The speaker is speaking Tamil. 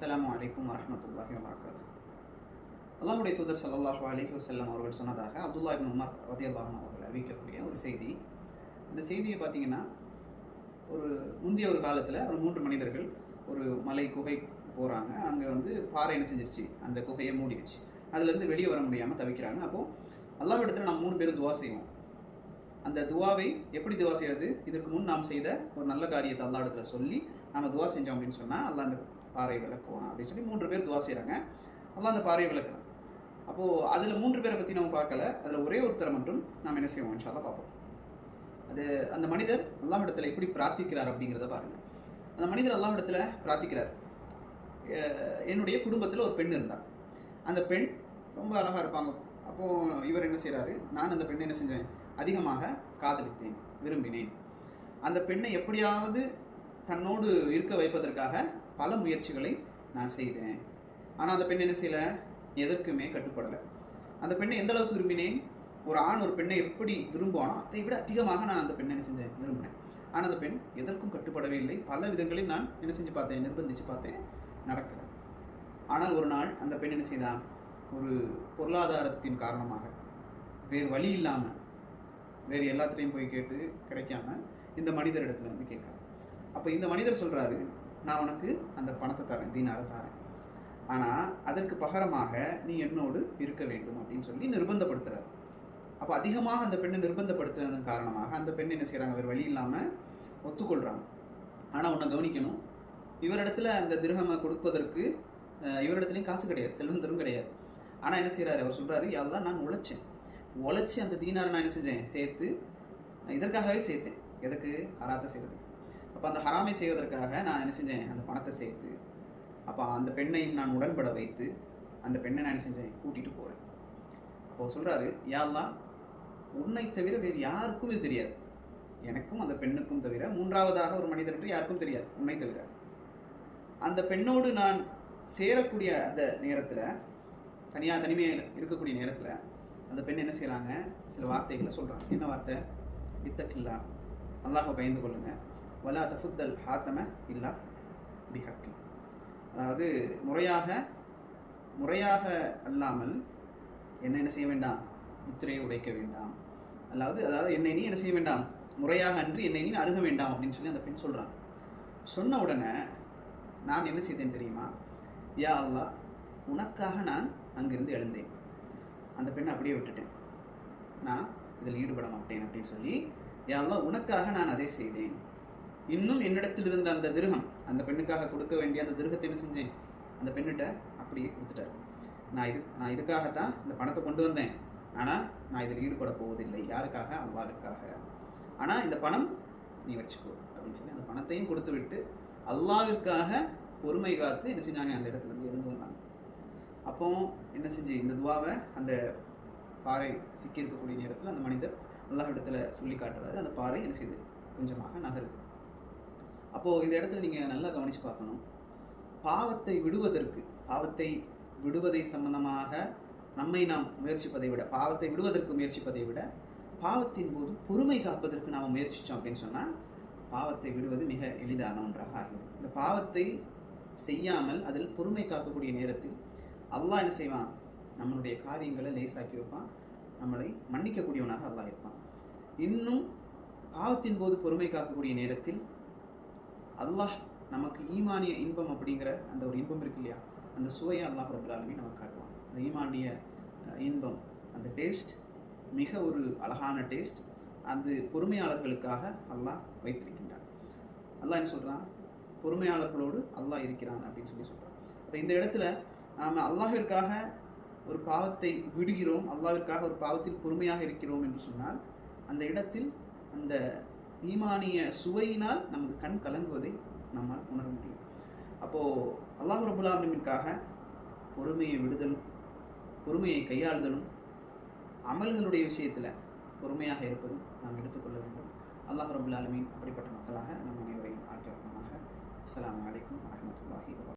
அஸ்லாம் அலைக்கும் வரமத்துல்லாஹி வரகாத்து அல்லாஹுடைய தூதர் ஸல்லல்லாஹு அலிஹி வஸல்லம் அவர்கள் சொன்னதாக அப்துல்லா இப்னு உமர் ரதி அன்ஹு அவர்கள் அறிவிக்கக்கூடிய ஒரு செய்தி. இந்த செய்தியை பார்த்தீங்கன்னா ஒரு முந்தைய ஒரு காலத்தில் ஒரு மூன்று மனிதர்கள் ஒரு மலை குகை போகிறாங்க அங்கே வந்து பாறை என்ன செஞ்சிருச்சு? அந்த குகையை மூடிடுச்சு. அதுலேருந்து வெளியே வர முடியாமல் தவிக்கிறாங்க. அப்போது அல்லாஹ்விடத்தில் நம்ம மூணு பேரும் துவா செய்வோம். அந்த துவாவை எப்படி துவா செய்யறது? இதற்கு முன் நாம் செய்த ஒரு நல்ல காரியத்தை அல்லா இடத்துல சொல்லி நம்ம துவா செஞ்சோம் அப்படின்னு சொன்னால் அல்லா அந்த பாறை விளக்குவான் அப்படின்னு சொல்லி மூன்று பேர் துவா செய்கிறாங்க அல்லா அந்த பாறையை விளக்குறான். அப்போது அதில் மூன்று பேரை பற்றி நம்ம பார்க்கல. அதில் ஒரே ஒருத்தரை மட்டும் நாம் என்ன செய்வோம்? இன்ஷால்லா பார்ப்போம். அது அந்த மனிதர் அல்லாஹ்விடத்தில் எப்படி பிரார்த்திக்கிறார் அப்படிங்கிறத பாருங்கள் அந்த மனிதர் அல்லாஹ்விடத்தில் பிரார்த்திக்கிறார். என்னுடைய குடும்பத்தில் ஒரு பெண் இருந்தார் அந்த பெண் ரொம்ப அழகாக இருப்பாங்க. அப்போது இவர் என்ன செய்கிறாரு நான் அந்த பெண்ணை என்ன செஞ்சேன்? அதிகமாக காதலித்தேன் விரும்பினேன். அந்த பெண்ணை எப்படியாவது தன்னோடு இருக்க வைப்பதற்காக பல முயற்சிகளை நான் செய்தேன். ஆனால் அந்த பெண் என்ன செய்யலை? எதற்குமே கட்டுப்படலை. அந்த பெண்ணை எந்த அளவுக்கு விரும்பினேன்? ஒரு ஆண் ஒரு பெண்ணை எப்படி விரும்புவானோ அதை விட அதிகமாக நான் அந்த பெண்ணை என்ன செஞ்சேன்? விரும்பினேன். ஆனால் அந்த பெண் எதற்கும் கட்டுப்படவே இல்லை. பல விதங்களில் நான் என்ன செஞ்சு பார்த்தேன்? நிர்பந்திச்சு பார்த்தேன். நடக்கல. ஆனால் ஒரு நாள் அந்த பெண் என்ன செய்தான் ஒரு பொருளாதாரத்தின் காரணமாக வேறு வழி இல்லாமல் வேறு எல்லாத்துலேயும் போய் கேட்டு கிடைக்காம இந்த மனிதர் இடத்துல வந்து கேட்குறான் அப்போ இந்த மனிதர் சொல்கிறாரு நான் உனக்கு அந்த பணத்தை தரேன் தீனாரை தரேன். ஆனால் அதற்கு பகரமாக நீ என்னோடு இருக்க வேண்டும் அப்படின்னு சொல்லி நிர்பந்தப்படுத்துறாரு. அப்போ அதிகமாக அந்த பெண்ணை நிர்பந்தப்படுத்துறதன் காரணமாக அந்த பெண் என்ன செய்கிறாங்க வேறு வழி இல்லாமல் ஒத்துக்கொள்கிறாங்க ஆனால் உன்னை கவனிக்கணும். இவரிடத்துல அந்த திருகமை கொடுப்பதற்கு இவரிடத்துலையும் காசு கிடையாது செல்வந்தரும் கிடையாது. ஆனால் என்ன செய்கிறாரு அவர் சொல்கிறாரு அதெல்லாம் நான் உழைச்சேன். உழைச்சி அந்த தீனாரை நான் என்ன செஞ்சேன்? சேர்த்து இதற்காகவே சேர்த்தேன். எதுக்கு ஹராத்தை செய்கிறதுக்கு அப்போ அந்த ஹராமை செய்வதற்காக நான் என்ன செஞ்சேன்? அந்த பணத்தை சேர்த்து அப்போ அந்த பெண்ணையும் நான் உடன்பட வைத்து அந்த பெண்ணை நான் என்ன செஞ்சேன்? கூட்டிகிட்டு போகிறேன் அப்போ சொல்கிறாரு யாரெல்லாம் உன்னை தவிர வேறு யாருக்கும் இது தெரியாது. எனக்கும் அந்த பெண்ணுக்கும் தவிர மூன்றாவதாக ஒரு மனிதர்கிட்ட யாருக்கும் தெரியாது. உன்னை தவிர. அந்த பெண்ணோடு நான் சேரக்கூடிய அந்த நேரத்தில் தனியாக தனிமையாக இருக்கக்கூடிய நேரத்தில் அந்த பெண் என்ன செய்கிறாங்க சில வார்த்தைகளை சொல்கிறாங்க என்ன வார்த்தை? இத்தக்கில்லா அல்லாஹை பயந்து கொள்ளுங்க. வலா தஃபுத்தல் ஹாத்தம இல்லா பிஹக்கி. அதாவது முறையாக முறையாக அல்லாமல் என்ன என்ன செய்ய வேண்டாம்? முத்திரையை உடைக்க வேண்டாம். அதாவது அதாவது என்னை நீ என்ன செய்ய வேண்டாம்? முறையாக அன்றி என்னை நீ அணுக வேண்டாம் அப்படின்னு சொல்லி அந்த பெண் சொல்கிறாங்க சொன்ன உடனே நான் என்ன செய்தேன் தெரியுமா? யா அல்லா உனக்காக நான் அங்கிருந்து எழுந்தேன். அந்த பெண்ணை அப்படியே விட்டுட்டேன். நான் இதில் ஈடுபட மாட்டேன் அப்படின்னு சொல்லி யாரெல்லாம் உனக்காக நான் அதை செய்தேன். இன்னும் என்னிடத்தில் இருந்த அந்த திருகம் அந்த பெண்ணுக்காக கொடுக்க வேண்டிய அந்த திருகத்தை என்ன செஞ்சேன்? அந்த பெண்ணிட்ட அப்படியே கொடுத்துட்டார். நான் இது நான் இதுக்காகத்தான் இந்த பணத்தை கொண்டு வந்தேன். ஆனால் நான் இதில் ஈடுபட போவதில்லை. யாருக்காக? அல்லாஹ்வுக்காக. ஆனால் இந்த பணம் நீ வச்சுக்கோ. அப்படின்னு சொல்லி அந்த பணத்தையும் கொடுத்து விட்டு அல்லாவிற்காக பொறுமை காத்து என்ன செஞ்சாங்க? அந்த இடத்துல இருந்து இருந்து வந்தாங்க. அப்போ என்ன செஞ்சு இந்த துவாவை அந்த பாறை சிக்கி இருக்கக்கூடிய நேரத்தில் அந்த மனிதர் அல்லாஹ் இடத்துல சொல்லி காட்டுறாரு. அந்த பாறை என்ன செய்யுது கொஞ்சமாக நகருது. அப்போது இந்த இடத்துல நீங்கள் நல்லா கவனித்து பார்க்கணும். பாவத்தை விடுவதற்கு பாவத்தை விடுவதை சம்பந்தமாக நம்மை நாம் முயற்சிப்பதை விட பாவத்தை விடுவதற்கு முயற்சிப்பதை விட பாவத்தின் போது பொறுமை காப்பதற்கு நாம் முயற்சித்தோம் அப்படின்னு சொன்னால் பாவத்தை விடுவது மிக எளிதான ஒன்றாக ஆகிவிடும். இந்த பாவத்தை செய்யாமல் அதில் பொறுமை காக்கக்கூடிய நேரத்தில் அல்லாஹ் என்ன செய்வான்? நம்மளுடைய காரியங்களை லேசாக்கி வைப்பான். நம்மளை மன்னிக்கக்கூடியவனாக அல்லாஹ் இருப்பான். இன்னும் பாவத்தின் போது பொறுமை காக்கக்கூடிய நேரத்தில் அல்லாஹ் நமக்கு ஈமானிய இன்பம் அப்படிங்கிற அந்த ஒரு இன்பம் இருக்கு இல்லையா? அந்த சுவையை அல்லாஹ் ரபுல்லாலுமே நமக்கு காட்டுவான். அந்த ஈமானிய இன்பம் அந்த டேஸ்ட் மிக ஒரு அழகான டேஸ்ட். அந்த பொறுமையாளர்களுக்காக அல்லாஹ் வைத்திருக்கின்றான். அல்லாஹ் என்ன சொல்கிறான் பொறுமையாளர்களோடு அல்லாஹ் இருக்கிறான் அப்படின்னு சொல்லி சொல்கிறான் அப்போ இந்த இடத்துல நாம் அல்லாஹிற்காக ஒரு பாவத்தை விடுகிறோம் அல்லாவிற்காக ஒரு பாவத்தில் பொறுமையாக இருக்கிறோம் என்று சொன்னால் அந்த இடத்தில் அந்த ஈமானிய சுவையினால் நமது கண் கலங்குவதை நம்மால் உணர முடியும். அப்போது அல்லாஹ் ரபுல் பொறுமையை விடுதலும் பொறுமையை கையாளுதலும் அமல்களுடைய விஷயத்தில் பொறுமையாக இருப்பதும் நாம் எடுத்துக்கொள்ள வேண்டும். அல்லாஹ் ரபுல் அப்படிப்பட்ட மக்களாக நம் அனைவரையும் ஆக்கிரமாக அஸ்லாம் வலைக்கம் வரமத்துல்லாஹி